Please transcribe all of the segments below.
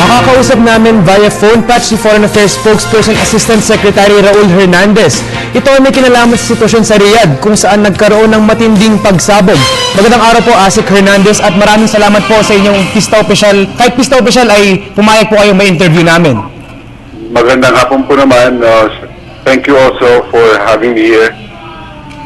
Makakausap namin via phone patch si Foreign Affairs Spokesperson Assistant Secretary Raul Hernandez. Ito ay may kinalaman sa sitwasyon sa Riyadh kung saan nagkaroon ng matinding pagsabog. Magandang araw po Asik Hernandez at maraming salamat po sa inyong pista official. Kahit pista official ay pumayag po kayong may interview namin. Magandang hapon po naman. Uh, thank you also for having me here.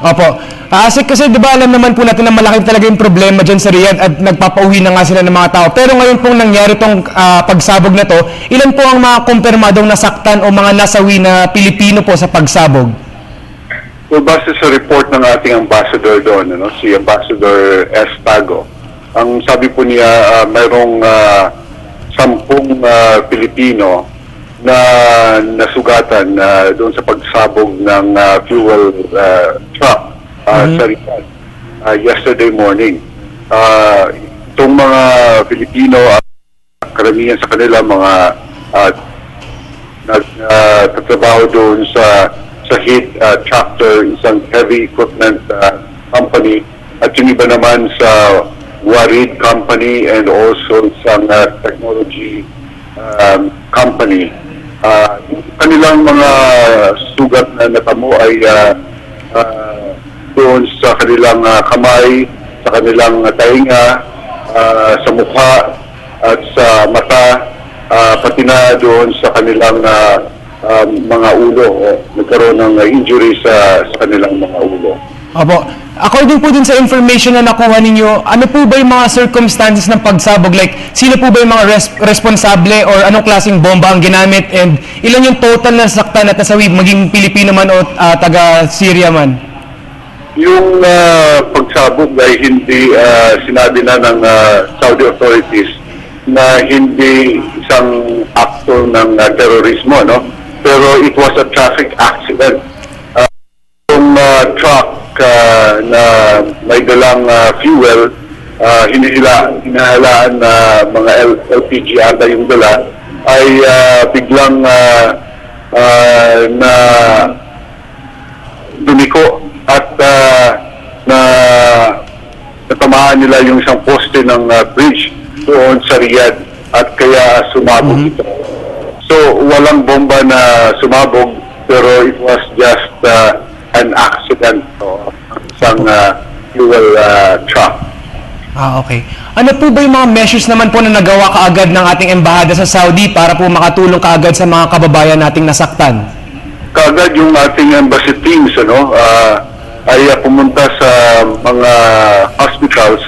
Opo. Asik, kasi di ba alam naman po natin na malaki talaga yung problema dyan sa Riyadh at nagpapauwi na nga sila ng mga tao. Pero ngayon pong nangyari tong ah, pagsabog na to, ilan po ang mga kumpirmadong nasaktan o mga nasawi na Pilipino po sa pagsabog? Well, base sa report ng ating ambassador doon, ano, si Ambassador Estago, ang sabi po niya, uh, mayroong uh, sampung uh, Pilipino na nasugatan uh, doon sa pagsabog ng uh, fuel uh, truck uh, sa Riyadh uh, yesterday morning. Uh, itong mga Pilipino, uh, karamihan sa kanila mga uh, nagtatrabaho doon sa sa HIT uh, tractor, isang heavy equipment uh, company at yung iba naman sa Warid company and also isang uh, technology um, company. Uh, kanilang mga sugat na natamo ay uh, uh, doon sa kanilang uh, kamay, sa kanilang uh, tainga, uh, sa mukha at sa mata, ah, pati na doon sa kanilang ah, ah, mga ulo. O, nagkaroon ng injury sa, sa kanilang mga ulo. Opo. According po din sa information na nakuha ninyo, ano po ba yung mga circumstances ng pagsabog? Like, sino po ba yung mga res- responsable or anong klaseng bomba ang ginamit? And ilan yung total na saktan at nasawi, maging Pilipino man o ah, taga-Syria man? Yung ah, pagsabog ay hindi ah, sinabi na ng ah, Saudi authorities na hindi isang akto ng ah, terorismo, no? Pero it was a traffic accident. Ah, yung ah, truck ah, na may dalang ah, fuel, uh, hinihila, hinahalaan na mga L- LPG ata yung dala, ay ah, biglang ah, ah, na dumiko at ah, na natamaan nila yung isang poste ng ah, bridge doon sa Riyadh at kaya sumabog ito. So walang bomba na sumabog pero it was just ah, an accident o isang ah, fuel ah, truck. Ah, okay. Ano po ba yung mga measures naman po na nagawa kaagad ng ating embahada sa Saudi para po makatulong kaagad sa mga kababayan nating nasaktan? Kagad yung ating embassy teams ano, ah, ay pumunta sa mga hospitals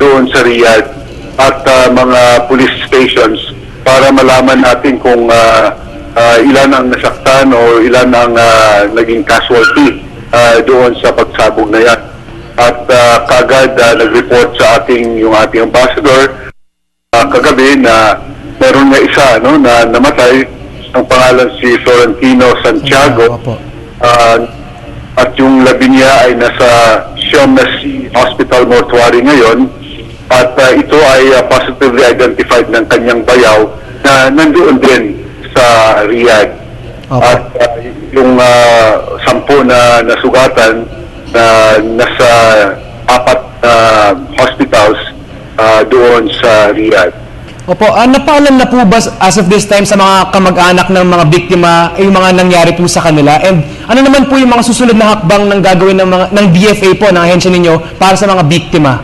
doon sa Riyadh at ah, mga police stations para malaman natin kung ah, ah, ilan ang nasaktan o ilan ang ah, naging casualty ah, doon sa pagsabog na yan. At ah, kagad ah, nag-report sa ating yung ating ambassador uh, kagabi na meron nga isa no, na namatay ang pangalan si Florentino Santiago. Ah, at yung labi niya ay nasa Shaughnessy Hospital Mortuary ngayon at ah, ito ay ah, positively identified ng kanyang bayaw na nandoon din sa Riyadh Opo. at ah, yung ah, sampu na nasugatan na nasa apat na hospitals ah, doon sa Riyadh. Opo, ah, napaalam na po ba as of this time sa mga kamag-anak ng mga biktima ay yung mga nangyari po sa kanila? And ano naman po yung mga susunod na hakbang ng gagawin ng, mga, ng DFA po, ng ahensya ninyo, para sa mga biktima?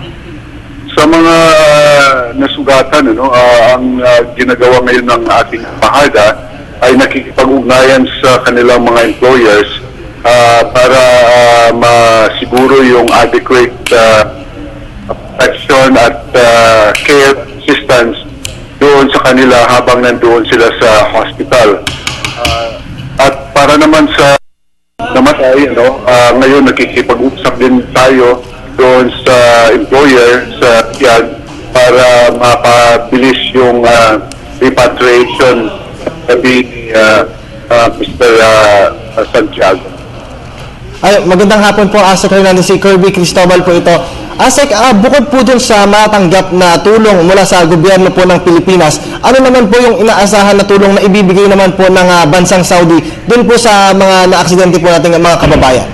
Sa mga ah, nasugatan, ano, ah, ang ah, ginagawa ngayon ng ating pahada ay nakikipag-ugnayan sa kanilang mga employers ah, para ah, masiguro yung adequate ah, protection at ah, care assistance doon sa kanila habang nandoon sila sa hospital. Ah, at para naman sa namatay, no, ah, ngayon nakikipag-usap din tayo doon sa employer sa Riyadh para mapabilis yung ah, repatriation sabi ni ah, ah, Mr. ah, Santiago. Ay, magandang hapon po, Asek Hernandez, si Kirby Cristobal po ito. Asek, ah, bukod po dun sa matanggap na tulong mula sa gobyerno po ng Pilipinas, ano naman po yung inaasahan na tulong na ibibigay naman po ng ah, bansang Saudi dun po sa mga na-aksidente po nating mga kababayan?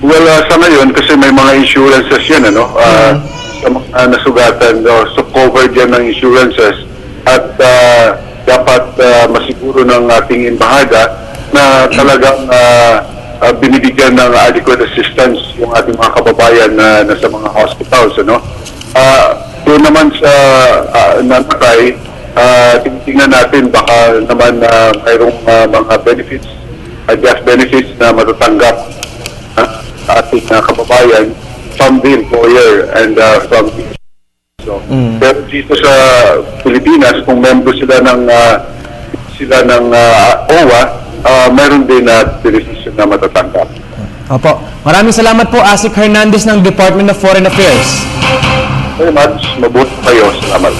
Well, ah, sa ngayon, kasi may mga insurances yan, ano? ah, Sa mga nasugatan, no, so covered yan ng insurances. at ah, dapat masiguro ng ating embahada na talagang ah, ah, binibigyan ng adequate assistance yung ating mga kababayan na nasa mga hospitals. Ano? Ah, doon naman sa uh, nanakay, ah, tinitingnan natin baka naman na mayroong ah, mga benefits, uh, gas benefits na matatanggap ah, sa ating ah, kababayan from the employer and ah, from the So, Pero dito sa Pilipinas, kung member sila ng ah, sila ng ah, OWA, ah, meron din na beneficyo na matatanggap. Opo. Maraming salamat po, Asik Hernandez ng Department of Foreign Affairs. Very much. Mabuti kayo. Salamat.